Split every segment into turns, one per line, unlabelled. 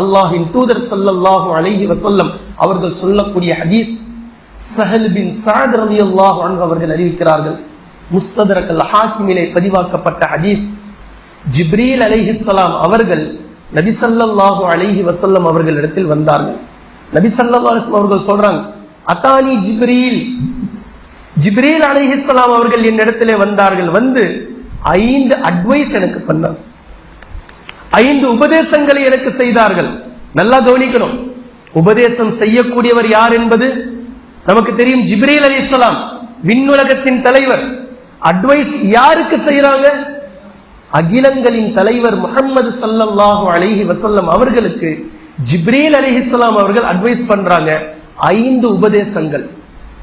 அல்லாஹின் தூதர் ஸல்லல்லாஹு அலைஹி வசல்லம் அவர்கள் சொல்லக்கூடிய ஹதீஸ் சஹல் பின் சாத் ரவி அல்லாஹு அவர்கள் அறிவிக்கிறார்கள். முஸ்ததரக்கல் ஹாக்கிமிலே பதிவாக்கப்பட்ட ஹதீஸ் ஜிப்ரீல் அலைஹிஸ்லாம் அவர்கள் நபி ஸல்லல்லாஹு அலைஹி அவர்கள் இடத்தில் வந்தார்கள். நபி ஸல்லல்லாஹு அவர்கள் சொல்றாங்க அத்தானி ஜிப்ரீல்? ஜிப்ரீல் அலைஹிஸ்லாம் அவர்கள் என் இடத்திலே வந்தார்கள். வந்து ஐந்து அட்வைஸ் எனக்கு பண்ணாங்க ஐந்து உபதேசங்களை எனக்கு செய்தார்கள். நல்லா கவனிக்கணும். உபதேசம் செய்யக்கூடியவர் யார் என்பது நமக்கு தெரியும். ஜிப்ரீல் அலி இஸ்லாம் விண்ணுலகத்தின் தலைவர். அட்வைஸ் யாருக்கு செய்யறாங்க அகிலங்களின் தலைவர் முகமது சல்லாஹு அலிஹி வசல்லம் அவர்களுக்கு ஜிப்ரீல் அலிஹிஸ்லாம் அவர்கள் அட்வைஸ் பண்றாங்க. ஐந்து உபதேசங்கள்.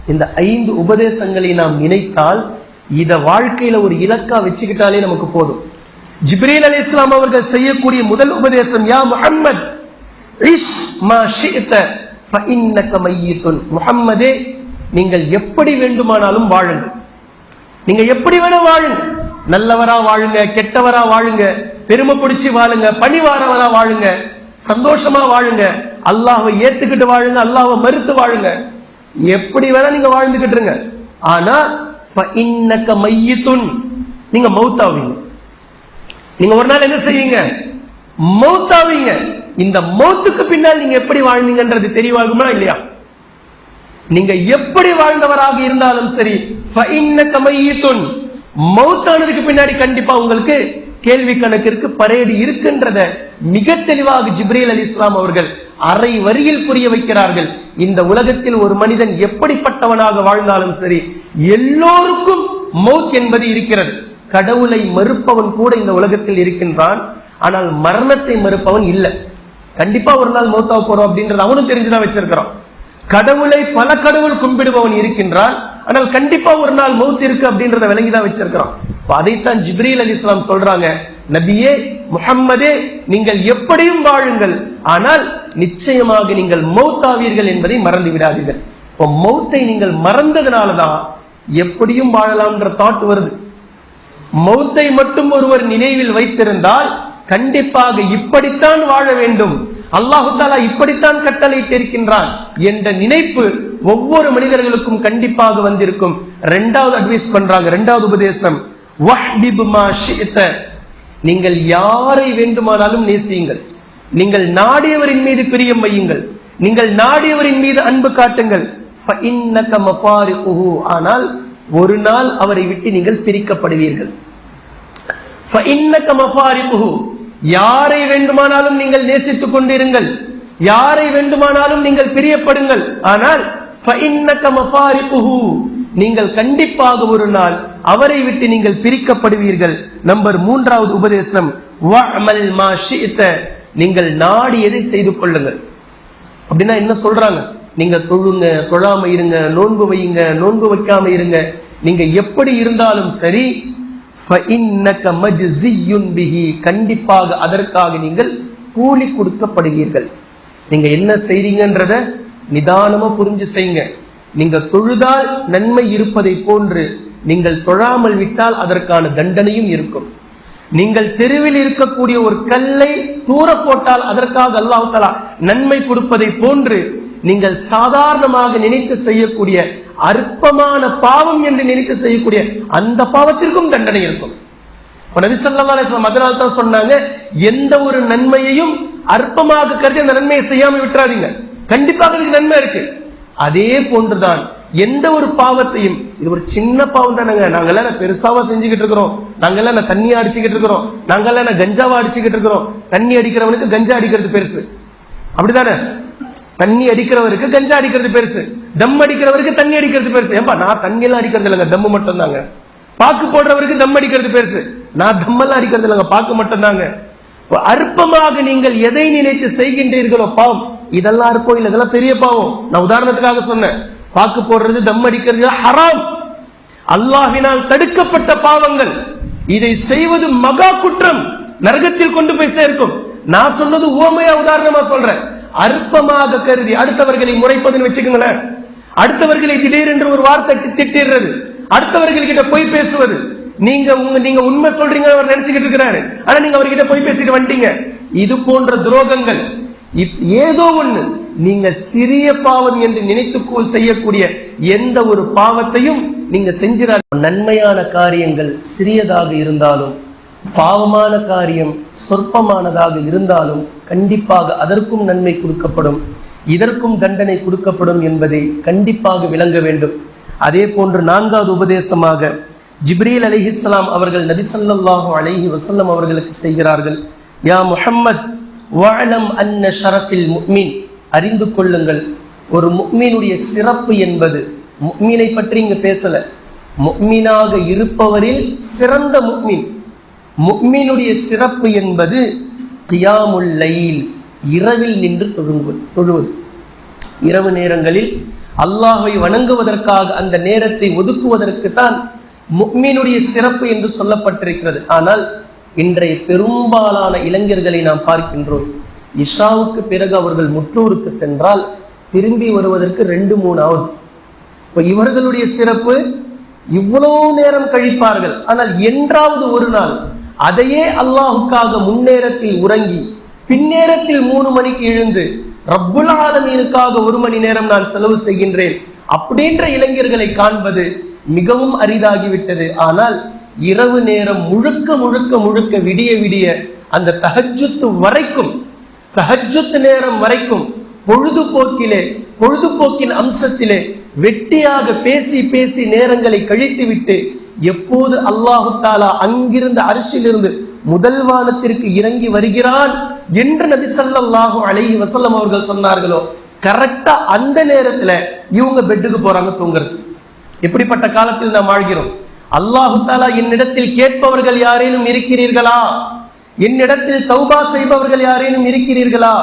இந்த ஐந்து உபதேசங்களை நாம் நினைத்தால் இத வாழ்க்கையில ஒரு இலக்கா வச்சுக்கிட்டாலே நமக்கு போதும். ஜிப்ரீல் அலி இஸ்லாம் அவர்கள் செய்யக்கூடிய முதல் உபதேசம் யா முஹம்மத் இஷ் மா ஷி'த ஃபஇன்னக மையித்துன். முஹம்மதே நீங்கள் எப்படி வேண்டுமானாலும் வாழுங்கள் நீங்க எப்படி வேணா வாழுங்க. நல்லவரா வாழுங்க கெட்டவரா வாழுங்க பெருமை பிடிச்சி வாழுங்க பணிவாரவரா வாழுங்க சந்தோஷமா வாழுங்க அல்லாஹை ஏத்துக்கிட்டு வாழுங்க அல்லாஹை மறுத்து வாழுங்க. எப்படி வேணா நீங்க வாழ்ந்துகிட்டு இருங்க. ஆனா ஃபஇன்னக மையித்துன். நீங்க மௌத்தாவீங்க நீங்க ஒரு நாள் என்ன செய்வீங்க? மௌத்தாவீங்க. இந்த மௌத்துக்கு பின்னால் நீங்க எப்படி வாழ்ந்தீங்கன்றது தெரியவாகுமா இல்லையா? நீங்க எப்படி வாழ்ந்தவராக இருந்தாலும் சரி மௌத்தானதுக்கு பின்னாடி கண்டிப்பா உங்களுக்கு கேள்வி கணக்கிற்கு பரேடு இருக்கின்றத மிக தெளிவாக ஜிப்ரீல் அலி இஸ்லாம் அவர்கள் அரை வரியில் புரிய வைக்கிறார்கள். இந்த உலகத்தில் ஒரு மனிதன் எப்படிப்பட்டவனாக வாழ்ந்தாலும் சரி எல்லோருக்கும் மௌத் என்பது இருக்கிறது. கடவுளை மறுப்பவன் கூட இந்த உலகத்தில் இருக்கின்றான். ஆனால் மரணத்தை மறுப்பவன் இல்லை. கண்டிப்பா ஒரு நாள் மௌத்தா போறோம் அப்படின்றது அவனும் தெரிஞ்சுதான் வச்சிருக்கிறான் கடவுளை பல கடவுள் கும்பிடுபவன் இருக்கின்றான். ஆனால் கண்டிப்பா ஒரு நாள் மௌத் இருக்கு அப்படின்றத விளங்கிதான் வச்சிருக்கிறான் அதைத்தான் ஜிப்ரீல் அலி இஸ்லாம் சொல்றாங்க. நபியே முகம்மதே நீங்கள் எப்படியும் வாழுங்கள். ஆனால் நிச்சயமாக நீங்கள் மௌத்தாவீர்கள் என்பதை மறந்து விடாதீர்கள். இப்போ மௌத்தை நீங்கள் மறந்ததுனாலதான் எப்படியும் வாழலாம்ன்ற தாட் வருது. மௌத்தை மட்டும் ஒருவர் நினைவில் வைத்திருந்தால் கண்டிப்பாக இப்படித்தான் வாழ வேண்டும். அல்லாஹு தாலா இப்படித்தான் கட்டளையிட்டிருக்கின்றான் என்ற நினைப்பு ஒவ்வொரு மனிதர்களுக்கும் கண்டிப்பாக வந்திருக்கும். ரெண்டாவது அட்வைஸ் பண்றாங்க ரெண்டாவது உபதேசம். நீங்கள் யாரை வேண்டுமானாலும் நேசியுங்கள். நீங்கள் நாடியவரின் மீது பிரியம் வையுங்கள். நீங்கள் நாடியவரின் மீது அன்பு காட்டுங்கள். ஆனால் ஒரு நாள் அவரை விட்டு நீங்கள் பிரிக்கப்படுவீர்கள். யாரை வேண்டுமானாலும் நீங்கள் நேசித்துக் கொண்டிருங்கள். யாரை வேண்டுமானாலும் நீங்கள் பிரியப்படுங்கள். ஆனால் நீங்கள் கண்டிப்பாக ஒரு நாள் அவரை விட்டு நீங்கள் பிரிக்கப்படுவீர்கள். நம்பர் மூன்றாவது உபதேசம் நீங்கள் நாடியதை செய்து கொள்ளுங்கள். அப்படின்னா என்ன சொல்றாங்க? நீங்க தொழுங்க தொழாம இருங்க நோன்பு வையுங்க நோன்பு வைக்காம இருங்க. நீங்க எப்படி இருந்தாலும் சரி கண்டிப்பாக அதற்காக நீங்கள் கூலி கொடுக்கப்படுவீர்கள். நீங்க என்ன செய்றீங்கன்றத நிதானமா புரிஞ்சு செய்யுங்க. நீங்க தொழுதால் நன்மை இருப்பதை போன்று நீங்கள் தொழாமல் விட்டால் அதற்கான தண்டனையும் இருக்கும். நீங்கள் தெருவில் இருக்கக்கூடிய ஒரு கல்லை தூர போட்டால் அதற்காக அல்லாஹாலா நன்மை கொடுப்பதை போன்று நீங்கள் சாதாரணமாக நினைத்து செய்யக்கூடிய அற்பமான பாவம் என்று நினைத்து செய்யக்கூடிய அந்த பாவத்திற்கும் தண்டனை இருக்கும். நபி அதனால தான் சொன்னாங்க எந்த ஒரு நன்மையையும் அற்பமாக கருதி அந்த நன்மையை செய்யாம விட்டுறாதீங்க. கண்டிப்பாக அதுக்கு நன்மை இருக்கு. அதே போன்றுதான் எந்த ஒரு பாவத்தையும் இது ஒரு சின்ன பாவம் தானங்க நாங்கெல்லாம் பெருசாவா செஞ்சுக்கிட்டு இருக்கிறோம். நாங்கெல்லாம் என்ன தண்ணி அடிச்சுக்கிட்டு இருக்கிறோம். நாங்கெல்லாம் என்ன கஞ்சாவா அடிச்சுக்கிட்டு இருக்கிறோம். தண்ணி அடிக்கிறவனுக்கு கஞ்சா அடிக்கிறது பெருசு. அப்படிதானே தண்ணி அடிக்கிறவருக்கு கஞ்சா அடிக்கிறது பெருசு. தம் அடிக்கிறவருக்கு தண்ணி அடிக்கிறது பெருசு. ஏன்பா நான் தண்ணி எல்லாம் அடிக்கிறது இல்லைங்க தம்மு மட்டும் தாங்க பாக்கு போடுறவருக்கு தம் அடிக்கிறது பெருசு. நான் தம்மெல்லாம் அடிக்கிறது இல்லைங்க பாக்கு மட்டும் தாங்க அற்பமாக நீங்கள் எதை நினைத்து செய்கின்றீர்களோ பாவம். இதெல்லாம் இருக்கும் இல்ல இதெல்லாம் பெரிய பாவம். நான் உதாரணத்துக்காக சொன்னேன். பாக்கு போடுறது தம் அடிக்கிறது ஹராம். அல்லாஹினால் தடுக்கப்பட்ட பாவங்கள். இதை செய்வது மகா குற்றம். நரகத்தில் கொண்டு போய் சேர்க்கும். நான் சொன்னது ஓமையா உதாரணமா சொல்றேன். அற்பமாக கருதி அடுத்தவர்களை முறைப்பதுன்னு வச்சுக்கோங்களேன். அடுத்தவர்களை திடீரென்று ஒரு வார்த்தை திட்டிடுறது. அடுத்தவர்கள் கிட்ட போய் பேசுவது. நீங்க உங்க நீங்க உண்மை சொல்றீங்க அவர் நினைச்சுக்கிட்டு இருக்கிறாரு. ஆனா நீங்க அவர்கிட்ட போய் பேசிட்டு வந்துட்டீங்க இது போன்ற துரோகங்கள். இப்- ஏதோ ஒண்ணு நீங்க சிறிய பாவம் என்று நினைத்து செய்யக்கூடிய எந்த ஒரு பாவத்தையும் நீங்க செஞ்சிட நன்மையான காரியங்கள் சிறியதாக இருந்தாலும் பாவமான காரியம் சொற்பமானதாக இருந்தாலும் கண்டிப்பாக அதற்கும் நன்மை கொடுக்கப்படும். இதற்கும் தண்டனை கொடுக்கப்படும் என்பதை கண்டிப்பாக விளங்க வேண்டும். அதே போன்று நான்காவது உபதேசமாக ஜிப்ரீல் அலிஹிஸ்லாம் அவர்கள் நபிசல்லாஹு அலஹி வசல்லம் அவர்களுக்கு செய்கிறார்கள். யா முஹம்மத் வஅலம் அன்ன ஷரஃபில் முக்மின் அறிந்து கொள்ளுங்கள் ஒரு முக்மீனுடைய சிறப்பு என்பது முக்மீனை பற்றி இங்கு பேசல. முக்மீனாக இருப்பவரில் சிறந்த முக்மீன் முக்மீனுடைய சிறப்பு என்பது கியாமுல்லையில் இரவில் நின்று தொழுவது தொழுவது. இரவு நேரங்களில் அல்லாஹை வணங்குவதற்காக அந்த நேரத்தை ஒதுக்குவதற்கு தான் முக்மீனுடைய சிறப்பு என்று சொல்லப்பட்டிருக்கிறது. ஆனால் இன்றைய பெரும்பாலான இளைஞர்களை நாம் பார்க்கின்றோம். இஷாவுக்கு பிறகு அவர்கள் முற்றூருக்கு சென்றால் திரும்பி வருவதற்கு ரெண்டு மூணு ஆகும் இப்ப இவர்களுடைய சிறப்பு இவ்வளவு நேரம் கழிப்பார்கள். ஆனால் என்றாவது ஒரு நாள் அதையே அல்லாஹுக்காக முன்னேரத்தில் உறங்கி பின்னேரத்தில் மூணு மணிக்கு எழுந்து ரப்புல் ஆலமீனுக்காக ஒரு மணி நேரம் நான் செலவு செய்கின்றேன் அப்படின்ற இளைஞர்களை காண்பது மிகவும் அரிதாகிவிட்டது. ஆனால் இரவு நேரம் முழுக்க முழுக்க முழுக்க விடிய விடிய அந்த தஹஜ்ஜுத்து வரைக்கும் தஹஜ்ஜுத் நேரம் வரைக்கும் பொழுதுபோக்கிலே பொழுதுபோக்கின் அம்சத்திலே வெட்டியாக பேசி பேசி நேரங்களை கழித்துவிட்டு எப்போது அல்லாஹு தாலா அங்கிருந்து அரிசிலிருந்து முதல் வானத்திற்கு இறங்கி வருகிறான் என்று நபி சல்லாஹூ அலைஹி வசல்லம் அவர்கள் சொன்னார்களோ? கரெக்டா அந்த நேரத்துல இவங்க பெட்டுக்கு போறாங்க தூங்குறது எப்படிப்பட்ட காலத்தில் நாம் வாழ்கிறோம்? அல்லாஹு தாலா என்னிடத்தில் கேட்பவர்கள் யாரேனும் இருக்கிறீர்களா? என்னிடத்தில் தௌபா செய்பவர்கள் யாரேனும் இருக்கிறீர்களா?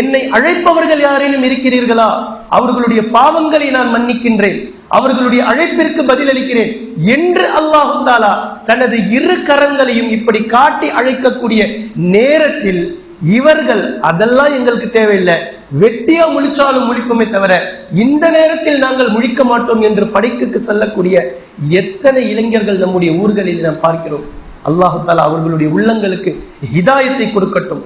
என்னை அழைப்பவர்கள் யாரேனும் இருக்கிறீர்களா? அவர்களுடைய பாவங்களை நான் மன்னிக்கின்றேன். அவர்களுடைய அழைப்பிற்கு பதிலளிக்கிறேன். என்று அல்லாஹு தாலா தனது இரு கரங்களையும் இப்படி காட்டி அழைக்கக்கூடிய நேரத்தில் இவர்கள் அதெல்லாம் எங்களுக்கு தேவையில்லை. வெட்டியா முழிச்சாலும் முழிக்குமே தவிர இந்த நேரத்தில் நாங்கள் முழிக்க மாட்டோம் என்று படைக்குக்கு செல்லக்கூடிய எத்தனை இளைஞர்கள் நம்முடைய ஊர்களில் நாம் பார்க்கிறோம். அல்லாஹு அவர்களுடைய உள்ளங்களுக்கு ஹிதாயத்தை கொடுக்கட்டும்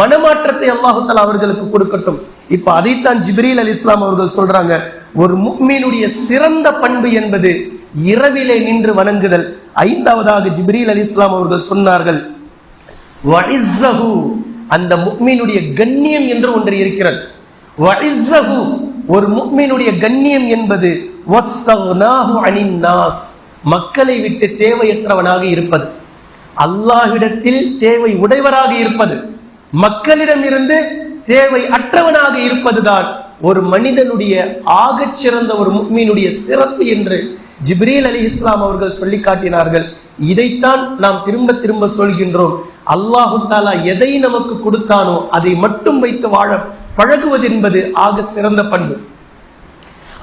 மனமாற்றத்தை அல்லாஹு அவர்களுக்கு கொடுக்கட்டும். இப்ப அதைத்தான் ஜிப்ரீல் அலி இஸ்லாம் அவர்கள் சொல்றாங்க ஒரு முக்மீனுடைய சிறந்த பண்பு என்பது இரவிலே நின்று வணங்குதல். ஐந்தாவதாக ஜிப்ரீல் அலி இஸ்லாம் அவர்கள் சொன்னார்கள் அந்த முக்மீனுடைய கண்ணியம் என்று ஒன்று இருக்கிறது. ஒரு முக்மீனுடைய கண்ணியம் என்பது நாஸ் மக்களை விட்டு தேவையற்றவனாக இருப்பது. அல்லாஹிடத்தில் தேவை உடையவராக இருப்பது மக்களிடமிருந்து தேவை அற்றவனாக இருப்பதுதான் ஒரு மனிதனுடைய ஆகச் சிறந்த ஒரு முக்மீனுடைய சிறப்பு என்று ஜிப்ரீல் அலி இஸ்லாம் அவர்கள் சொல்லி காட்டினார்கள் இதைத்தான் நாம் திரும்ப திரும்ப சொல்கின்றோம். அல்லாஹு தாலா எதை நமக்கு கொடுத்தானோ அதை மட்டும் வைத்து வாழ பழகுவது என்பது ஆக சிறந்த பண்பு.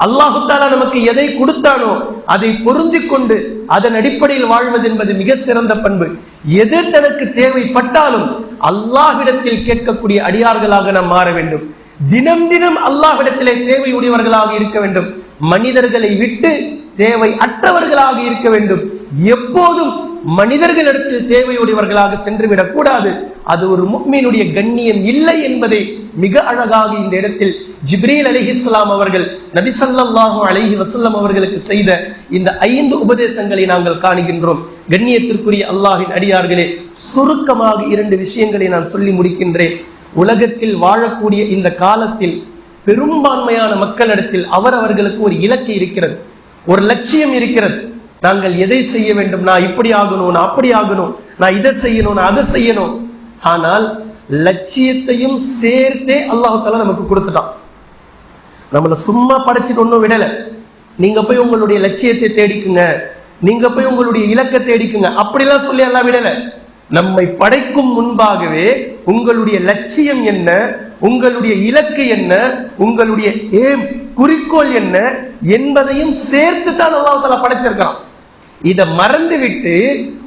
அல்லாஹுத்தாலா நமக்கு எதை கொடுத்தானோ அதை பொருந்தி கொண்டு அதன் அடிப்படையில் வாழ்வது என்பது மிக சிறந்த பண்பு. எது தனக்கு தேவைப்பட்டாலும் அல்லாஹிடத்தில் கேட்கக்கூடிய அடியார்களாக நாம் மாற வேண்டும். தினம் தினம் அல்லாஹிடத்திலே தேவையுடையவர்களாக இருக்க வேண்டும். மனிதர்களை விட்டு தேவை அற்றவர்களாக இருக்க வேண்டும். எப்போதும் மனிதர்களிடத்தில் தேவையுடையவர்களாக சென்றுவிடக் கூடாது அது ஒரு முக்மீனுடைய கண்ணியம் இல்லை என்பதை மிக அழகாக இந்த இடத்தில் ஜிப்ரீல் அலிஹிஸ்லாம் அவர்கள் நபிசல்லாஹும் அலஹி வசல்லம் அவர்களுக்கு செய்த இந்த ஐந்து உபதேசங்களை நாங்கள் காணுகின்றோம். கண்ணியத்திற்குரிய அல்லாஹின் அடியார்களே சுருக்கமாக இரண்டு விஷயங்களை நான் சொல்லி முடிக்கின்றேன். உலகத்தில் வாழக்கூடிய இந்த காலத்தில் பெரும்பான்மையான மக்களிடத்தில் அவரவர்களுக்கு ஒரு இலக்கு இருக்கிறது. ஒரு லட்சியம் இருக்கிறது. நாங்கள் எதை செய்ய வேண்டும்? நான் இப்படி ஆகணும் நான் அப்படி ஆகணும் நான் இதை செய்யணும் நான் அதை செய்யணும். ஆனால் லட்சியத்தையும் சேர்த்தே அல்லாஹால நமக்கு கொடுத்துட்டான். நம்மள சும்மா படைச்சிட்டு ஒன்றும் விடல. நீங்க போய் உங்களுடைய லட்சியத்தை தேடிக்குங்க. நீங்க போய் உங்களுடைய இலக்கை தேடிக்குங்க. அப்படிலாம் சொல்லி எல்லாம் விடல. நம்மை படைக்கும் முன்பாகவே உங்களுடைய லட்சியம் என்ன? உங்களுடைய இலக்கு என்ன? உங்களுடைய ஏம் குறிக்கோள் என்ன? என்பதையும் சேர்த்து தான் அல்லாஹால படைச்சிருக்கிறான். இதை மறந்துவிட்டு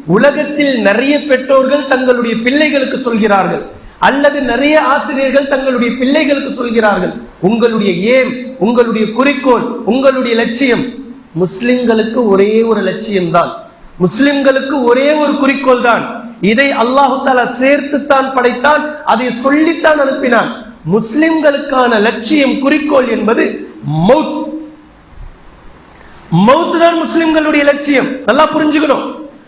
உலகத்தில் நிறைய பெற்றோர்கள் தங்களுடைய பிள்ளைகளுக்கு சொல்கிறார்கள். அல்லது நிறைய ஆசிரியர்கள் தங்களுடைய பிள்ளைகளுக்கு சொல்கிறார்கள். உங்களுடைய ஏம் உங்களுடைய குறிக்கோள் உங்களுடைய லட்சியம் முஸ்லிம்களுக்கு ஒரே ஒரு லட்சியம் தான் முஸ்லிம்களுக்கு ஒரே ஒரு குறிக்கோள் தான் இதை அல்லாஹு தாலா சேர்த்துத்தான் படைத்தான் அதை சொல்லித்தான் அனுப்பினான். முஸ்லிம்களுக்கான லட்சியம் குறிக்கோள் என்பது மௌத். மவுத்து தான் முஸ்லிம்களுடைய லட்சியம். நல்லா புரிஞ்சுக்கணும்.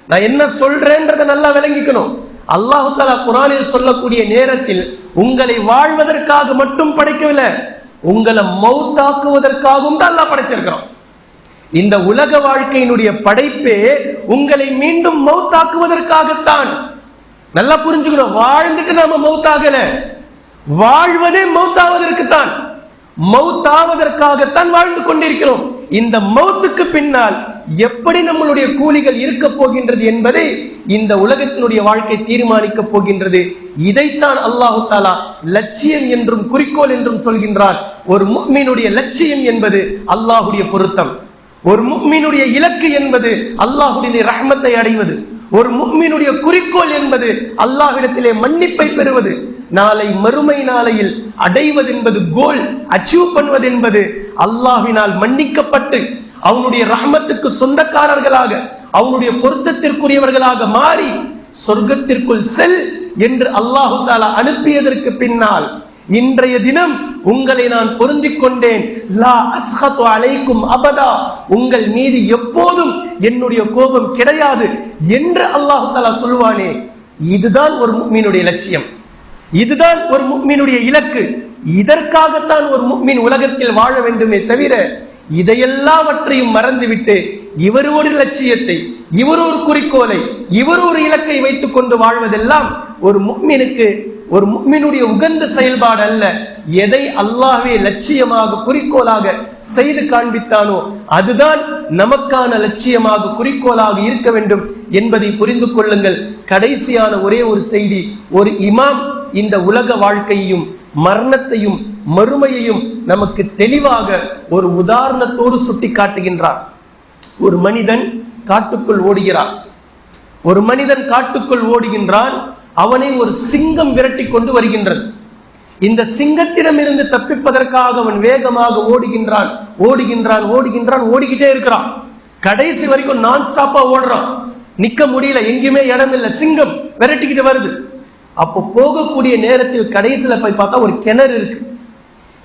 நான் என்ன சொல்றேன்றத நல்லா விளங்கிக்கணும். அல்லாஹு தாலா குரானில் சொல்லக்கூடிய நேரத்தில் உங்களை வாழ்வதற்காக மட்டும் படைக்கவில்லை உங்களை மௌத்தாக்குவதற்காகவும் தான் அல்லாஹ் படைச்சிருக்கிறோம் இந்த உலக வாழ்க்கையினுடைய படைப்பே உங்களை மீண்டும் மௌத்தாக்குவதற்காகத்தான். நல்லா புரிஞ்சுக்கணும். வாழ்ந்துட்டு நாம மௌத்தாகல. வாழ்வதே மௌத்தாவதற்குத்தான். மௌத்தாவதற்காகத்தான் வாழ்ந்து கொண்டிருக்கிறோம். இந்த மௌத்துக்கு பின்னால் எப்படி நம்மளுடைய கூலிகள் இருக்க போகின்றது என்பதை இந்த உலகத்தினுடைய வாழ்க்கை தீர்மானிக்க போகின்றது. இதைத்தான் அல்லாஹு தாலா லட்சியம் என்றும் குறிக்கோள் என்றும் சொல்கின்றார். ஒரு முக்மீனுடைய லட்சியம் என்பது அல்லாஹுடைய பொருத்தம். ஒரு முக்மீனுடைய இலக்கு என்பது அல்லாஹுடைய ரஹ்மத்தை அடைவது. ஒரு முக்மீனுடைய குறிக்கோள் என்பது அல்லாஹ்விடத்திலே மன்னிப்பை பெறுவது. நாளை மறுமை நாளையில் அடைவது என்பது கோல் அச்சீவ் பண்ணுவது என்பது அல்லாஹ்வினால் மன்னிக்கப்பட்டு அவனுடைய ரஹமத்துக்கு சொந்தக்காரர்களாக அவனுடைய பொருத்தத்திற்குரியவர்களாக மாறி சொர்க்கத்திற்குள் செல் என்று அல்லாஹு தாலா அனுப்பியதற்கு பின்னால் இன்றைய தினம் உங்களை நான் பொருந்திக் கொண்டேன். லா அலைக்கும் அபதா. உங்கள் மீது எப்போதும் என்னுடைய கோபம் கிடையாது என்று அல்லாஹு தாலா சொல்வானே. இதுதான் ஒரு மீனுடைய லட்சியம். இதுதான் ஒரு முக்மீனுடைய இலக்கு. இதற்காகத்தான் ஒரு முக்மீன் உலகத்தில் வாழ வேண்டுமே தவிர இதையெல்லாவற்றையும் மறந்துவிட்டு இவர் ஒரு லட்சியத்தை இவர் ஒரு குறிக்கோளை இவர் ஒரு இலக்கை வைத்துக் கொண்டு வாழ்வதெல்லாம் ஒரு முக்மீனுக்கு ஒரு முக்மீனுடைய உகந்த செயல்பாடு அல்ல. எதை அல்லாவே லட்சியமாக குறிக்கோளாக செய்து காண்பித்தானோ அதுதான் நமக்கான லட்சியமாக குறிக்கோளாக இருக்க வேண்டும் என்பதை புரிந்து கொள்ளுங்கள். கடைசியான ஒரே ஒரு செய்தி ஒரு இமாம் இந்த உலக வாழ்க்கையையும் மரணத்தையும் மறுமையையும் நமக்கு தெளிவாக ஒரு உதாரணத்தோடு சுட்டி காட்டுகின்றார் ஒரு மனிதன் காட்டுக்குள் ஓடுகிறான். ஒரு மனிதன் காட்டுக்குள் ஓடுகின்றான் அவனை ஒரு சிங்கம் விரட்டி கொண்டு வருகின்றது. இந்த சிங்கத்திடமிருந்து தப்பிப்பதற்காக அவன் வேகமாக ஓடுகின்றான் ஓடுகின்றான் ஓடுகின்றான் ஓடிக்கிட்டே இருக்கிறான். கடைசி வரைக்கும் நான் ஸ்டாப்பா ஓடுறான். நிக்க முடியல எங்கேயுமே இடம் இல்லை சிங்கம் விரட்டிக்கிட்டு வருது. அப்போ போகக்கூடிய நேரத்தில் கடைசியில் போய் பார்த்தா ஒரு கிணறு இருக்கு.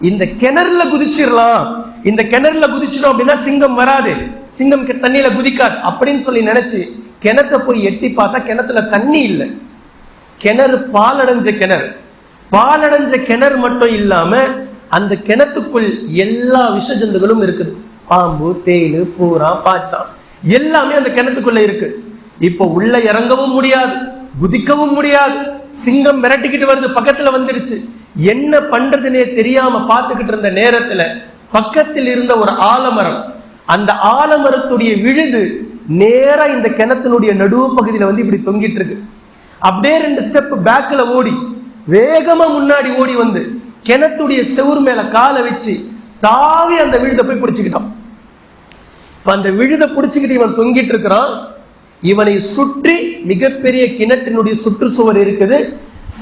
இந்த கிணறுல குதிச்சிடலாம். இந்த கிணறுல குதிச்சிடும் அப்படின்னா சிங்கம் வராது. சிங்கம் தண்ணியில குதிக்காது. அப்படின்னு சொல்லி நினைச்சு கிணத்தை போய் எட்டி பார்த்தா கிணத்துல தண்ணி இல்லை. கிணறு பாலடைஞ்ச கிணறு. பாலடைஞ்ச கிணறு மட்டும் இல்லாம அந்த கிணத்துக்குள் எல்லா விஷ ஜந்துகளும் இருக்குது. பாம்பு தேளு பூரா பாச்சா எல்லாமே அந்த கிணத்துக்குள்ள இருக்கு. இப்போ உள்ள இறங்கவும் முடியாது. குதிக்கவும் முடியாது. சிங்கம் மிரட்டிக்கிட்டு வருது பக்கத்துல வந்துருச்சு. என்ன பண்றதுனே தெரியாம பார்த்துக்கிட்டு இருந்த நேரத்துல பக்கத்தில் இருந்த ஒரு ஆலமரம் அந்த ஆலமரத்துடைய விழுது நேரா இந்த கிணத்தினுடைய நடுவு பகுதியில வந்து இப்படி தொங்கிட்டு இருக்கு. அப்படியே ரெண்டு ஸ்டெப் பேக்ல ஓடி வேகமா முன்னாடி ஓடி வந்து கிணத்துடைய செவுர் மேல காலை வச்சு தாவி அந்த விழுதை போய் பிடிச்சுக்கிட்டான். இப்ப அந்த விழுதை பிடிச்சுக்கிட்டு இவன் தொங்கிட்டு இருக்கிறான். இவனை சுற்றி மிகப்பெரிய கிணற்றினுடைய சுற்றுச்சுவர் இருக்குது.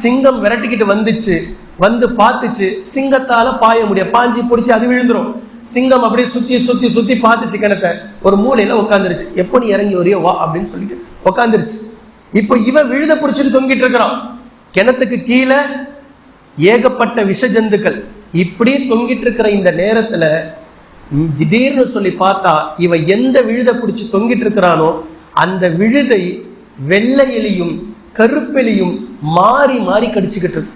சிங்கம் விரட்டிக்கிட்டு வந்துச்சு. வந்து பார்த்துச்சு. சிங்கத்தால பாய முடியாது பாஞ்சி பிடிச்சி அது விழுந்துரும். சிங்கம் அப்படியே சுத்தி சுத்தி சுத்தி பார்த்துச்சு கிணத்தை. ஒரு மூலையில உட்காந்துருச்சு எப்போ நீ இறங்கி வரையோ வா அப்படின்னு சொல்லிட்டு உட்காந்துருச்சு இப்போ இவன் விழுத பிடிச்சிட்டு தொங்கிட்டு இருக்கிறான். கிணத்துக்கு கீழே ஏகப்பட்ட விஷ ஜந்துக்கள் இப்படி தொங்கிட்டு இருக்கிற இந்த நேரத்துல திடீர்னு சொல்லி பார்த்தா இவன் எந்த விழுதை பிடிச்சி தொங்கிட்டு இருக்கிறானோ அந்த விழுதை வெள்ளை எலியும் கருப்பெலியும் மாறி மாறி கடிச்சுக்கிட்டு இருக்கு.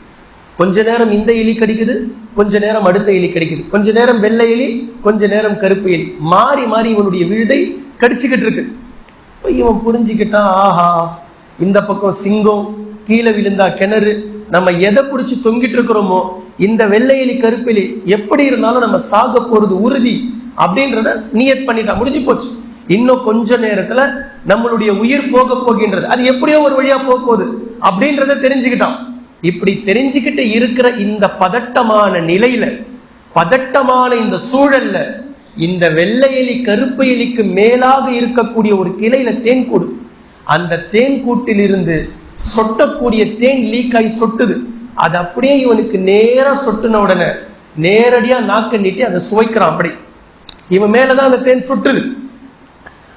கொஞ்ச நேரம் இந்த எலி கடிக்குது கொஞ்ச நேரம் அடுத்த எலி கடிக்குது. கொஞ்ச நேரம் வெள்ளை எலி கொஞ்ச நேரம் கருப்பு எலி. மாறி மாறி இவனுடைய விழுதை கடிச்சுக்கிட்டு இருக்கு. இப்ப இவன் புரிஞ்சுக்கிட்டான் ஆஹா இந்த பக்கம் சிங்கம் கீழே விழுந்தா கிணறு நம்ம எதை பிடிச்சி தொங்கிட்டு இருக்கிறோமோ இந்த வெள்ளை எலி கருப்பெலி எப்படி இருந்தாலும் நம்ம சாக போறது உறுதி அப்படின்றத நியத் பண்ணிட்டான் முடிஞ்சு போச்சு. இன்னும் கொஞ்ச நேரத்துல நம்மளுடைய உயிர் போக போகின்றது. அது எப்படியோ ஒரு வழியா போக போகுது அப்படின்றத தெரிஞ்சுக்கிட்டான். இப்படி தெரிஞ்சுக்கிட்டு இருக்கிற இந்த பதட்டமான நிலையில பதட்டமான இந்த சூழல்ல இந்த வெள்ளை எலி கருப்பு எலிக்கு மேலாக இருக்கக்கூடிய ஒரு கிளையில தேன் கூடு. அந்த தேன் கூட்டிலிருந்து சொட்டக்கூடிய தேன் லீக் ஆகி சொட்டுது. அது அப்படியே இவனுக்கு நேரா சொட்டுன உடனே நேரடியா நாக்க நீட்டி அதை சுவைக்கிறான் அப்படி. இவன் மேலதான் அந்த தேன் சுட்டுது.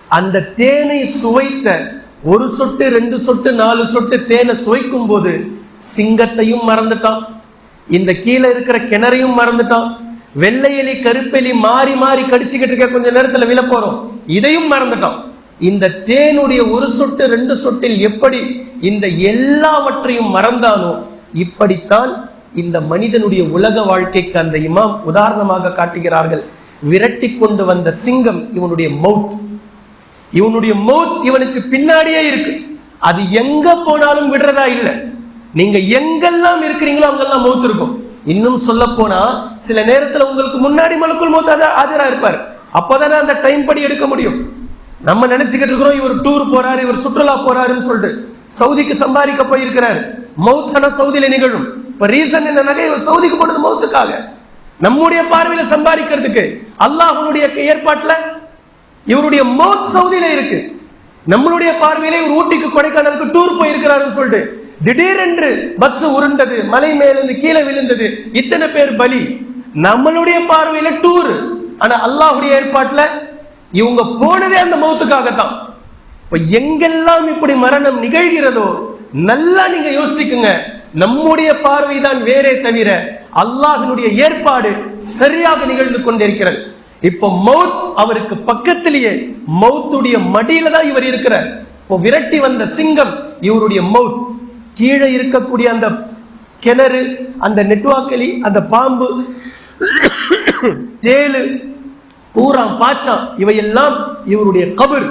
அந்த தேனை சுவைத்த ஒரு சொட்டு ரெண்டு சொட்டு நாலு சொட்டு தேனை சுவைக்கும் போது சிங்கத்தையும் மறந்துட்டான். இந்த கீழே இருக்கிற கிணறையும் மறந்துட்டான். வெள்ளை எலி கருப்பெலி மாறி மாறி கடிச்சுக்கிட்டு இருக்க கொஞ்ச நேரத்துல விழ போறோம். இதையும் மறந்துட்டான். இந்த தேனுடைய ஒரு சொட்டு ரெண்டு சொட்டில் எப்படி இந்த எல்லாவற்றையும் மறந்தானோ இப்படித்தான் இந்த மனிதனுடைய உலக வாழ்க்கைக்கு அந்த இமாம் உதாரணமாக காட்டுகிறார்கள். விரட்டி கொண்டு வந்த சிங்கம் இவனுடைய மவுத். இவனுடைய மௌத் இவனுக்கு பின்னாடியே இருக்கு. அது எங்க போனாலும் விடுறதா இல்ல. நீங்க எங்கெல்லாம் இருக்கிறீங்களோ அங்கெல்லாம் மௌத் இருக்கும். இன்னும் சொல்ல போனா சில நேரத்துல உங்களுக்கு முன்னாடி மலக்குள் மௌத் ஆஜரா இருப்பார். அப்பதானே அந்த டைம் படி எடுக்க முடியும். நம்ம நினைச்சுக்கிட்டு இருக்கிறோம் இவர் டூர் போறாரு இவர் சுற்றுலா போறாருன்னு சொல்லிட்டு. சவுதிக்கு சம்பாதிக்க போயிருக்கிறார். மௌத்தான சவுதியில நிகழும். இப்ப ரீசன் என்ன நகை இவர் சவுதிக்கு போனது மௌத்துக்காக. நம்முடைய பார்வையில சம்பாதிக்கிறதுக்கு அல்லாஹனுடைய ஏற்பாட்டுல இவருடைய மௌத் சவுதியில இருக்கு. நம்மளுடைய பார்வையிலே இவர் ஊட்டிக்கு கொடைக்கானலுக்கு டூர் போயிருக்கிறாருன்னு சொல்லிட்டு திடீரென்று பஸ் உருண்டது மலை மேலிருந்து கீழே விழுந்தது. இத்தனை பேர் பலி. நம்மளுடைய பார்வையில டூர் ஆனா அல்லாஹுடைய ஏற்பாட்டுல இவங்க போனதே அந்த மௌத்துக்காகத்தான் இப்ப எங்கெல்லாம் இப்படி மரணம் நிகழ்கிறதோ நல்லா நீங்க யோசிக்குங்க நம்முடைய பார்வை தான் வேறே தவிர அல்லாஹினுடைய ஏற்பாடு சரியாக நிகழ்ந்து கொண்டிருக்கிறது. இப்போ மவுத் அவருக்கு பக்கத்திலேயே மவுத்துடைய மடியில தான் இவர் இருக்கிறார். இப்போ விரட்டி வந்த சிங்கம் இவருடைய மவுத். கீழே இருக்கக்கூடிய அந்த கிணறு அந்த நெட்வாக்கலி அந்த பாம்பு தேளு பூரா பாச்சான் இவையெல்லாம் இவருடைய கபர்.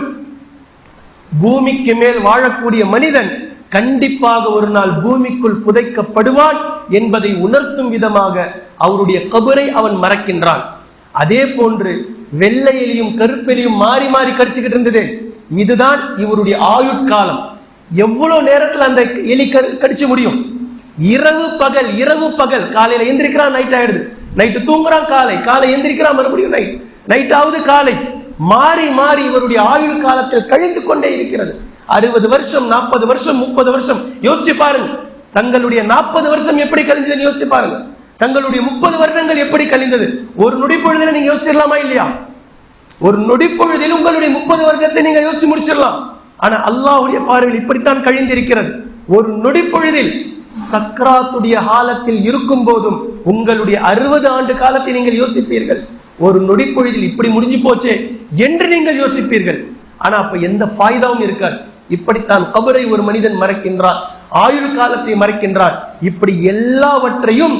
பூமிக்கு மேல் வாழக்கூடிய மனிதன் கண்டிப்பாக ஒரு நாள் பூமிக்குள் புதைக்கப்படுவான் என்பதை உணர்த்தும் விதமாக அவருடைய கபரை அவன் மறக்கின்றான். அதே போன்று வெள்ளையிலையும் கருப்பிலையும் மாறி மாறி கடிச்சுக்கிட்டு இருந்தது. இதுதான் இவருடைய ஆயுட்காலம் எவ்வளவு நேரத்தில் அந்த எலி கடிச்சு முடியும்? இரவு பகல் இரவு பகல். காலையில எந்திரிக்கிறான் நைட் ஆயிடுது. நைட்டு தூங்குறான் காலை. காலை எந்திரிக்கிறான் மறுபடியும் நைட் நைட்டாவது காலை. மாறி மாறி இவருடைய ஆயுள் காலத்தில் கழிந்து கொண்டே இருக்கிறது. அறுபது வருஷம் நாற்பது வருஷம் முப்பது வருஷம். யோசிச்சு பாருங்க. தங்களுடைய நாற்பது வருஷம் எப்படி கழிஞ்சதுன்னு யோசிச்சு பாருங்க. தங்களுடைய முப்பது வருடங்கள் எப்படி கழிந்தது? ஒரு நொடி நீங்க யோசிச்சிடலாமா இல்லையா? ஒரு நொடி பொழுதில் உங்களுடைய முப்பது வருடத்தை நீங்க யோசிச்சு முடிச்சிடலாம். ஆனா அல்லாஹ்வுடைய பார்வையில் இப்படித்தான் கழிந்திருக்கிறது. ஒரு நொடி பொழுதில் சக்ராத்துடைய காலத்தில் இருக்கும் போதும் உங்களுடைய அறுபது ஆண்டு காலத்தை நீங்கள் யோசிப்பீர்கள். ஒரு நொடி பொழுதில் இப்படி முடிஞ்சு போச்சே என்று நீங்கள் யோசிப்பீர்கள். ஆனா அப்ப எந்த ஃபாய்தாவும் இருக்காது. இப்படித்தான் கபரை ஒரு மனிதன் மறைக்கின்றார் ஆயுள் காலத்தை மறைக்கின்றார் இப்படி எல்லாவற்றையும்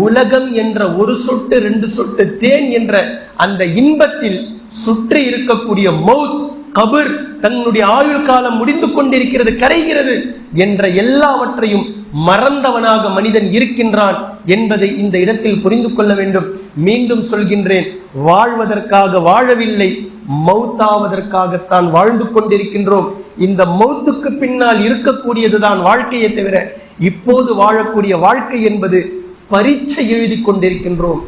உலகம் என்ற ஒரு சொட்டு ரெண்டு சொட்டு தேன் என்ற அந்த இன்பத்தில் சுற்றி இருக்கக்கூடிய மௌத் கபர் தன்னுடைய ஆயுள் காலம் முடிந்து கொண்டிருக்கிறது கரைகிறது என்ற எல்லாவற்றையும் மறந்தவனாக மனிதன் இருக்கின்றான் என்பதை இந்த இடத்தில் புரிந்து கொள்ள வேண்டும். மீண்டும் சொல்கின்றேன் வாழ்வதற்காக வாழவில்லை மௌத்தாவதற்காகத்தான் வாழ்ந்து கொண்டிருக்கின்றோம். இந்த மௌத்துக்கு பின்னால் இருக்கக்கூடியதுதான் வாழ்க்கையை தவிர இப்போது வாழக்கூடிய வாழ்க்கை என்பது பரீட்சை எழுதி கொண்டிருக்கின்றோம்.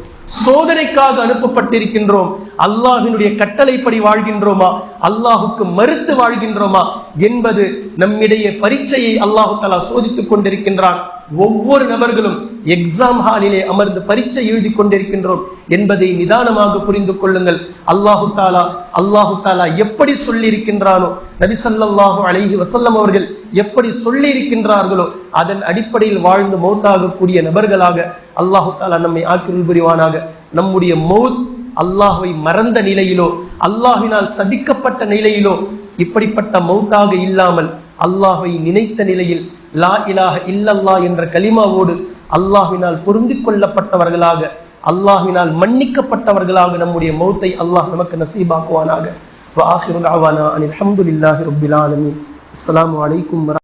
சோதனைக்காக அனுப்பப்பட்டிருக்கின்றோம். அல்லாஹினுடைய கட்டளைப்படி வாழ்கின்றோமா? அல்லாஹுக்கு மறுத்து வாழ்கின்றோமா? என்பது நம்மிடையே பரீட்சையை அல்லாஹு தலா சோதித்துக் கொண்டிருக்கின்றான். ஒவ்வொரு நபர்களும் எக்ஸாம் ஹாலிலே அமர்ந்து பரீட்சை எழுதி கொண்டிருக்கின்றோம் என்பதை நிதானமாக புரிந்து கொள்ளுங்கள். அல்லாஹு தாலா அல்லாஹு தாலா எப்படி சொல்லியிருக்கின்றானோ நபிசல்லாஹு நபி வசல்லம் அவர்கள் எப்படி சொல்லி இருக்கின்றார்களோ அதன் அடிப்படையில் வாழ்ந்து மௌத்தாகக்கூடிய நபர்களாக அல்லாஹு தாலா நம்மை ஆக்கிரல் புரிவானாக. நம்முடைய மௌத் அல்லாஹுவை மறந்த நிலையிலோ அல்லாஹினால் சபிக்கப்பட்ட நிலையிலோ இப்படிப்பட்ட மௌத்தாக இல்லாமல் அல்லாஹை நினைத்த நிலையில் லா இலாக இல்லல்லா என்ற கலிமாவோடு அல்லாஹினால் பொருந்திக் கொள்ளப்பட்டவர்களாக அல்லாஹினால் மன்னிக்கப்பட்டவர்களாக நம்முடைய மௌத்தை அல்லாஹ் நமக்கு நசீபாக்குவானாக. வ ஆஹிரு அவானா அனில் ஹம்துலில்லாஹி ரப்பில் ஆலமீன். அஸ்ஸலாமு அலைக்கும்